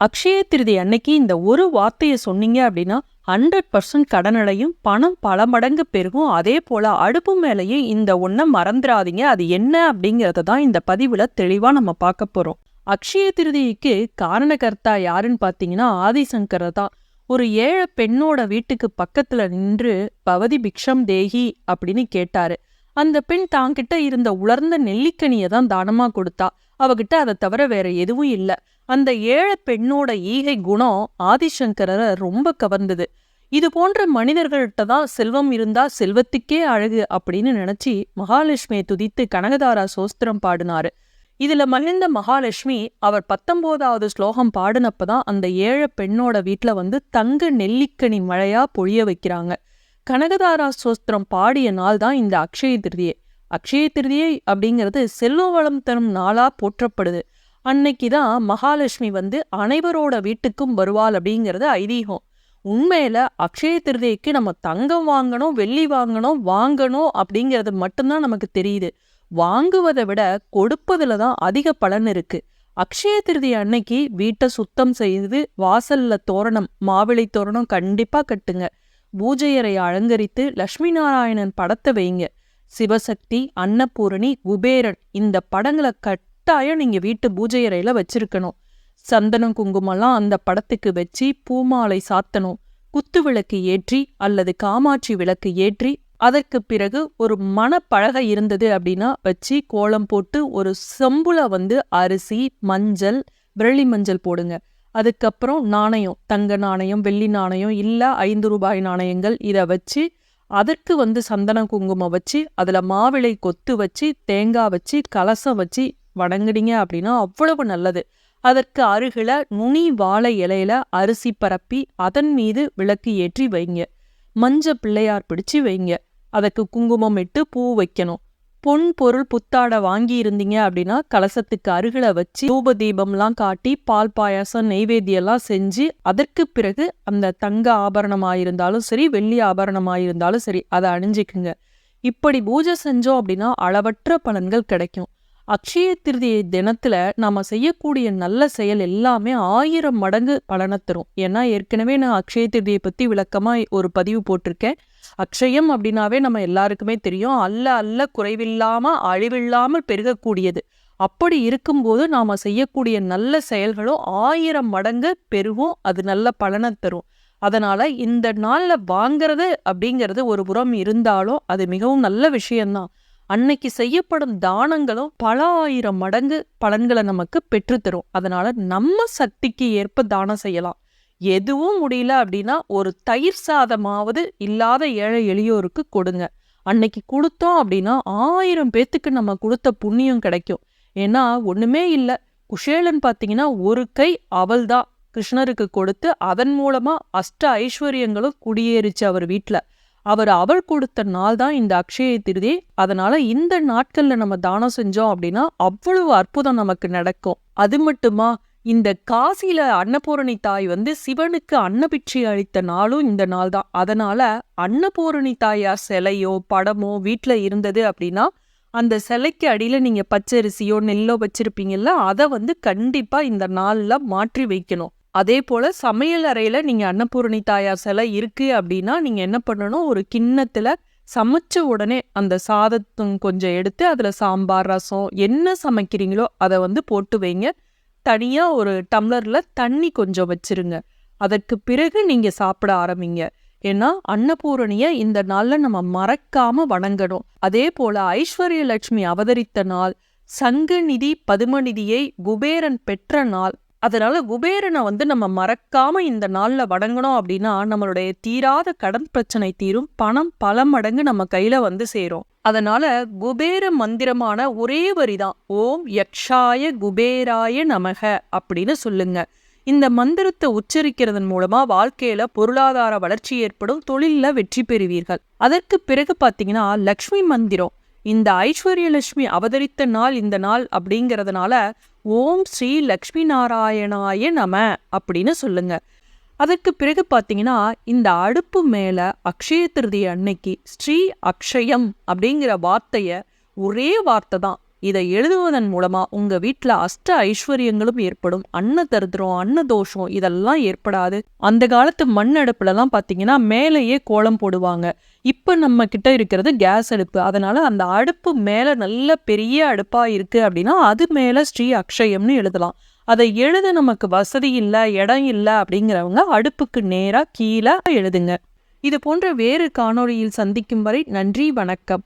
அக்ஷய திருதி அன்னைக்கு இந்த ஒரு வார்த்தையை சொன்னீங்க அப்படின்னா ஹண்ட்ரட் பர்சன்ட் கடனடையும் பணம் பல மடங்கு பெருகும். அதே போல அடுப்பு மேலேயும் இந்த ஒன்றை மறந்துடாதீங்க. அது என்ன அப்படிங்கிறத தான் இந்த பதிவுல தெளிவா நம்ம பார்க்க போறோம். அக்ஷய திருதிக்கு காரணகர்த்தா யாருன்னு பார்த்தீங்கன்னா ஆதிசங்கர தான். ஒரு ஏழை பெண்ணோட வீட்டுக்கு பக்கத்துல நின்று பவதி பிக்ஷம் தேகி அப்படின்னு கேட்டாரு. அந்த பெண் தாங்கிட்ட இருந்த உலர்ந்த நெல்லிக்கனியை தான் தானமா கொடுத்தா. அவகிட்ட அதை தவிர வேற எதுவும் இல்ல. அந்த ஏழை பெண்ணோட ஈகை குணம் ஆதிசங்கரரை ரொம்ப கவர்ந்தது. இது போன்ற மனிதர்கள்ட்ட தான் செல்வம் இருந்தா செல்வத்துக்கே அழகு அப்படின்னு நினைச்சு மகாலட்சுமியை துதித்து கனகதாரா சோஸ்திரம் பாடினாரு. இதுல மகிழ்ந்த மகாலட்சுமி அவர் பத்தொன்பதாவது ஸ்லோகம் பாடினப்பதான் அந்த ஏழை பெண்ணோட வீட்ல வந்து தங்க நெல்லிக்கனி மழையா பொழிய வைக்கிறாங்க. கனகதாரா சோஸ்திரம் பாடிய நாள் தான் இந்த அக்ஷய திருதியை. அக்ஷய திருதியை அப்படிங்கிறது செல்வ வளம் தரும் நாளா போற்றப்படுது. அன்னைக்கு தான் மகாலட்சுமி வந்து அனைவரோட வீட்டுக்கும் வருவாள் அப்படிங்கிறது ஐதீகம். உண்மையில அக்ஷய திருதிக்கு நம்ம தங்கம் வாங்கணும் வெள்ளி வாங்கணும் வாங்கணும் அப்படிங்கிறது மட்டும்தான் நமக்கு தெரியுது. வாங்குவதை விட கொடுப்பதுல தான் அதிக பலன் இருக்கு. அக்ஷய திருதி அன்னைக்கு வீட்டை சுத்தம் செய்து வாசல்ல தோரணம் மாவிளை தோரணம் கண்டிப்பாக கட்டுங்க. பூஜையறை அலங்கரித்து லக்ஷ்மி நாராயணன் படத்தை வைங்க. சிவசக்தி அன்னபூரணி குபேரன் இந்த படங்களை கட்டாயம் நீங்க வீட்டு பூஜை அறையில வச்சிருக்கணும். சந்தனம் குங்குமம்லாம் அந்த படத்துக்கு வச்சு பூமாலை சாத்தணும். குத்து விளக்கு ஏற்றி அல்லது காமாட்சி விளக்கு ஏற்றி அதற்கு பிறகு ஒரு மணப்பழகை இருந்தது அப்படின்னா வச்சு கோலம் போட்டு ஒரு செம்புல வந்து அரிசி மஞ்சள் விரலி மஞ்சள் போடுங்க. அதுக்கப்புறம் நாணயம் தங்க நாணயம் வெள்ளி நாணயம் இல்ல ஐந்து ரூபாய் நாணயங்கள் இதை வச்சு அதற்கு வந்து சந்தன குங்குமம் வச்சு அதுல மாவிளை கொத்து வச்சு தேங்காய் வச்சு கலசம் வச்சு வணங்குனீங்க அப்படின்னா அவ்வளவு நல்லது. அதற்கு அருகில் நுனி வாழை இலையில அரிசி பரப்பி அதன் மீது விளக்கு ஏற்றி வைங்க. மஞ்ச பிள்ளையார் பிடிச்சு வைங்க. அதற்கு குங்குமம் இட்டு பூ வைக்கணும். பொன் பொருள் புத்தாடை வாங்கியிருந்தீங்க அப்படின்னா கலசத்துக்கு அருகில வச்சு தூப தீபம்லாம் காட்டி பால் பாயாசம் நெய்வேத்தியெல்லாம் செஞ்சு அதற்கு பிறகு அந்த தங்க ஆபரணமாயிருந்தாலும் சரி வெள்ளி ஆபரணமாயிருந்தாலும் சரி அதை அணிஞ்சிக்குங்க. இப்படி பூஜை செஞ்சோம் அப்படின்னா அளவற்ற பலன்கள் கிடைக்கும். அக்ஷய திருதியை தினத்துல நாம செய்யக்கூடிய நல்ல செயல் எல்லாமே ஆயிரம் மடங்கு பலனை தரும். ஏன்னா ஏற்கனவே நான் அக்ஷய திருதியை பத்தி விளக்கமா ஒரு பதிவு போட்டிருக்கேன். அக்ஷயம் அப்படின்னாவே நம்ம எல்லாருக்குமே தெரியும். அல்ல அல்ல குறைவில்லாம அழிவில்லாமல் பெருகக்கூடியது. அப்படி இருக்கும்போது நாம செய்யக்கூடிய நல்ல செயல்களும் ஆயிரம் மடங்கு பெருகும். அது நல்ல பலனை தரும். அதனால இந்த நாள்ல வாங்குறது அப்படிங்கிறது ஒரு புறம் இருந்தாலும் அது மிகவும் நல்ல விஷயம்தான். அன்னைக்கு செய்யப்படும் தானங்களும் பல ஆயிரம் மடங்கு பலன்களை நமக்கு பெற்றுத்தரும் அதனால நம்ம சக்திக்கு ஏற்ப தானம் செய்யலாம். எதுவும் முடியல அப்படின்னா ஒரு தயிர் சாதமாவது இல்லாத ஏழை எளியோருக்கு கொடுங்க. அன்னைக்கு கொடுத்தோம் அப்படின்னா ஆயிரம் பேத்துக்கு நம்ம கொடுத்த புண்ணியம் கிடைக்கும். ஏன்னா ஒண்ணுமே இல்ல. குஷேலன் பார்த்தீங்கன்னா ஒரு கை அவள்தான் கிருஷ்ணருக்கு கொடுத்து அதன் மூலமா அஷ்ட ஐஸ்வர்யங்களும் குடியேறிச்சு அவர் வீட்ல. அவர் அவள் கொடுத்த நாள் தான் இந்த அக்ஷய திருதி. அதனால இந்த நாட்கள்ல நம்ம தானம் செஞ்சோம் அப்படின்னா அவ்வளவு அற்புதம் நமக்கு நடக்கும். அது மட்டுமா? இந்த காசியில அன்னபூரணி தாய் வந்து சிவனுக்கு அன்னபிட்சை அளித்த நாளும் இந்த நாள் தான். அதனால அன்னபூரணி தாயார் சிலையோ படமோ வீட்ல இருந்தது அப்படின்னா அந்த சிலைக்கு அடியில நீங்க பச்சரிசியோ நெல்லோ வச்சிருப்பீங்கல்ல அதை வந்து கண்டிப்பா இந்த நாள்ல மாற்றி வைக்கணும். அதே போல சமையல் அறையில் நீங்க அன்னபூரணி தாயார் சிலை இருக்கு அப்படின்னா நீங்க என்ன பண்ணணும்? ஒரு கிண்ணத்துல சமைச்ச உடனே அந்த சாதத்தும் கொஞ்சம் எடுத்து அதுல சாம்பார் ரசம் என்ன சமைக்கிறீங்களோ அதை வந்து போட்டு வைங்க. தனியா ஒரு டம்ளர்ல தண்ணி கொஞ்சம் வச்சிருங்க. அதற்கு பிறகு நீங்க சாப்பிட ஆரம்பிங்க. ஏன்னா அன்னபூரணியை இந்த நாள்ல நம்ம மறக்காம வணங்கணும். அதே போல ஐஸ்வர்யலட்சுமி அவதரித்த நாள் சங்கநிதி பதுமநிதியை குபேரன் பெற்ற நாள். அதனால குபேரனை வந்து நம்ம மறக்காம இந்த நாள்ல வணங்கணும் அப்படின்னா நம்மளுடைய தீராத கடன் பிரச்சனை தீரும். பணம் பல மடங்கு நம்ம கையில வந்து சேரும். அதனால குபேர மந்திரமான ஒரே வரி தான் ஓம் யக்ஷாய குபேராய நமக அப்படின்னு சொல்லுங்க. இந்த மந்திரத்தை உச்சரிக்கிறதன் மூலமா வாழ்க்கையில பொருளாதார வளர்ச்சி ஏற்படும் தொழிலில் வெற்றி பெறுவீர்கள். அதற்கு பிறகு பார்த்தீங்கன்னா லக்ஷ்மி மந்திரம். இந்த ஐஸ்வர்யலட்சுமி அவதரித்த நாள் இந்த நாள் அப்படிங்கிறதுனால ஓம் ஸ்ரீ லக்ஷ்மி நாராயணாய நம அப்படின்னு சொல்லுங்க. அதற்கு பிறகு பார்த்தீங்கன்னா இந்த அடுப்பு மேலே அக்ஷய திருதி அன்னைக்கு ஸ்ரீ அக்ஷயம் அப்படிங்கிற வார்த்தையை ஒரே வார்த்தை தான். இதை எழுதுவதன் மூலமாக உங்கள் வீட்டில் அஷ்ட ஐஸ்வர்யங்களும் ஏற்படும். அன்ன தருத்திரம் அன்ன தோஷம் இதெல்லாம் ஏற்படாது. அந்த காலத்து மண் அடுப்புலலாம் பார்த்தீங்கன்னா மேலேயே கோலம் போடுவாங்க. இப்போ நம்ம கிட்ட இருக்கிறது கேஸ் அடுப்பு. அதனால் அந்த அடுப்பு மேலே நல்ல பெரிய அடுப்பாக இருக்கு அப்படின்னா அது மேலே ஸ்ரீ அக்ஷயம்னு எழுதலாம். அதை எழுத நமக்கு வசதி இல்லை இடம் இல்லை அப்படிங்கிறவங்க அடுப்புக்கு நேராக கீழே எழுதுங்க. இது போன்ற வேறு காணொளியில் சந்திக்கும் வரை நன்றி வணக்கம்.